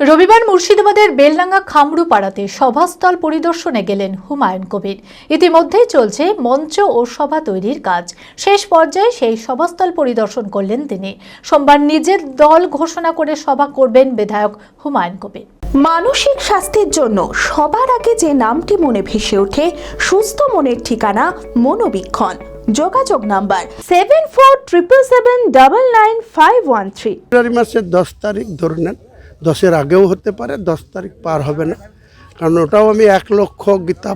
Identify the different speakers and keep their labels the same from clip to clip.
Speaker 1: রবিবার মুর্শিদাবাদের বেলডাঙ্গা খামরু পাড়াতে সভাস্থল পরিদর্শনে গেলেন হুমায়ুন কবির। ইতিমধ্যেই চলছে মঞ্চ ও সভা তৈরির কাজ। শেষ পর্যায়ে সেই সভাস্থল পরিদর্শন করলেন তিনি। সোমবার নিজের দল ঘোষণা করে সভা করবেন বিধায়ক হুমায়ুন কবির।
Speaker 2: মানসিক স্বাস্থ্যের জন্য সবার আগে যে নামটি মনে ভেসে ওঠে সুস্থ মনের ঠিকানা মনোবীক্ষণ। যোগাযোগ number seven four triple seven double nine five one three
Speaker 3: ফেব্রুয়ারি মাসের দশ তারিখ ধরে নেন দশের আগেও হতে পারে, দশ তারিখ পার হবে না। কারণ ওটাও আমি এক লক্ষ গীতা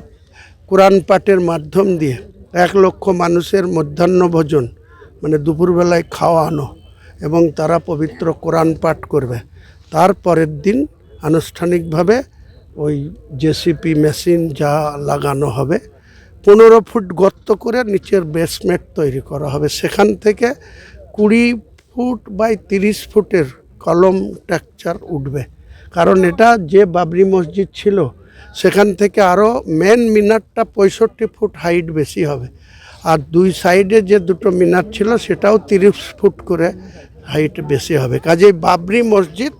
Speaker 3: কোরআন পাঠের মাধ্যম দিয়ে এক লক্ষ মানুষের মধ্যাহ্ন ভোজন মানে দুপুরবেলায় খাওয়ানো এবং তারা পবিত্র কোরআন পাঠ করবে। তার পরের দিন আনুষ্ঠানিকভাবে ওই জেসিপি মেশিন যা লাগানো হবে, পনেরো ফুট গর্ত করে নিচের বেসমেন্ট তৈরি করা হবে। সেখান থেকে কুড়ি ফুট বাই তিরিশ ফুটের কলম টেকচার উঠবে। কারণ এটা যে বাবরি মসজিদ ছিল, সেখান থেকে আরও মেন মিনারটা পঁয়ষট্টি ফুট হাইট বেশি হবে। আর দুই সাইডে যে দুটো মিনার ছিল, সেটাও তিরিশ ফুট করে হাইট বেশি হবে। কাজেই বাবরি মসজিদ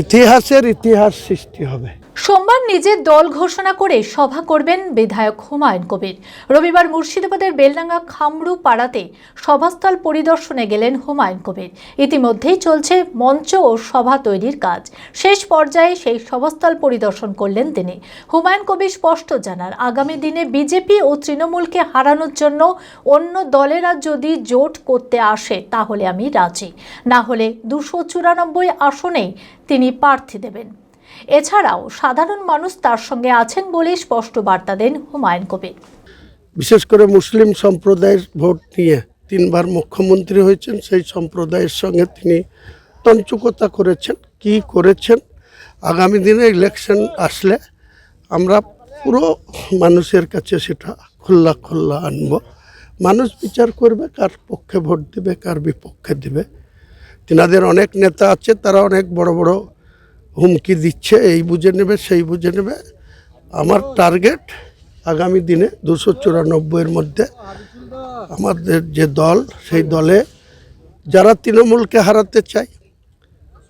Speaker 3: ইতিহাসের ইতিহাস সৃষ্টি হবে।
Speaker 1: সোমবার নিজের দল ঘোষণা করে সভা করবেন বিধায়ক হুমায়ুন কবির। রবিবার মুর্শিদাবাদের বেলডাঙ্গা খামরু পাড়াতে সভাস্থল পরিদর্শনে গেলেন হুমায়ুন কবির। ইতিমধ্যেই চলছে মঞ্চ ও সভা তৈরির কাজ। শেষ পর্যায়ে সেই সভাস্থল পরিদর্শন করলেন তিনি। হুমায়ুন কবির স্পষ্ট জানার আগামী দিনে বিজেপি ও তৃণমূলকে হারানোর জন্য অন্য দলেরা যদি জোট করতে আসে, তাহলে আমি রাজি। না হলে দুশো চুরানব্বই আসনেই তিনি প্রার্থী দেবেন। এছাড়াও সাধারণ মানুষ তার সঙ্গে আছেন বলে স্পষ্ট বার্তা দেন হুমায়ুন কবির।
Speaker 3: বিশেষ করে মুসলিম সম্প্রদায়ের ভোট নিয়ে তিনবার মুখ্যমন্ত্রী হয়েছেন, সেই সম্প্রদায়ের সঙ্গে তিনি তঞ্চুকতা করেছেন। কি করেছেন? আগামী দিনে ইলেকশন আসলে আমরা পুরো মানুষের কাছে সেটা খোল্লা খোল্লা আনব। মানুষ বিচার করবে, কার পক্ষে ভোট দেবে, কার বিপক্ষে দেবে। তিনাদের অনেক নেতা আছে, তারা অনেক বড় বড় হুমকি দিচ্ছে, এই বুঝে নেবে, সেই বুঝে নেবে। আমার টার্গেট আগামী দিনে দুশো চুরানব্বইয়ের মধ্যে আমাদের যে দল, সেই দলে যারা তৃণমূলকে হারাতে চায়,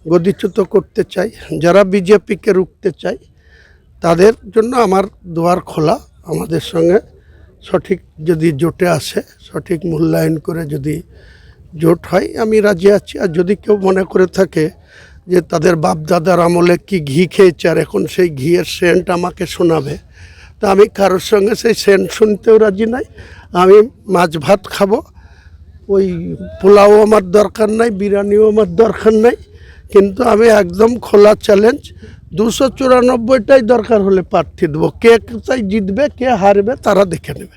Speaker 3: গদিচ্যুত করতে চাই যারা বিজেপিকে রুখতে চায়, তাদের জন্য আমার দুয়ার খোলা। আমাদের সঙ্গে সঠিক যদি জোটে আসে, সঠিক মূল্যায়ন করে যদি জোট হয়, আমি রাজি আছি। আর যদি কেউ মনে করে থাকে যে তাদের বাপদাদার আমলে কি ঘি খেয়েছে আর এখন সেই ঘিয়ের সেন্ট আমাকে শোনাবে। তা আমি কারোর সঙ্গে সেই সেন্ট শুনতেও রাজি নাই। আমি মাছ ভাত খাব। ওই পোলাও আমার দরকার নাই, বিরিয়ানিও আমার দরকার নাই। কিন্তু আমি একদম খোলা চ্যালেঞ্জ দুশো চুরানব্বইটাই দরকার হলে প্রার্থী দেবো। কে কোথায় জিতবে, কে হারবে, তারা দেখে নেবে।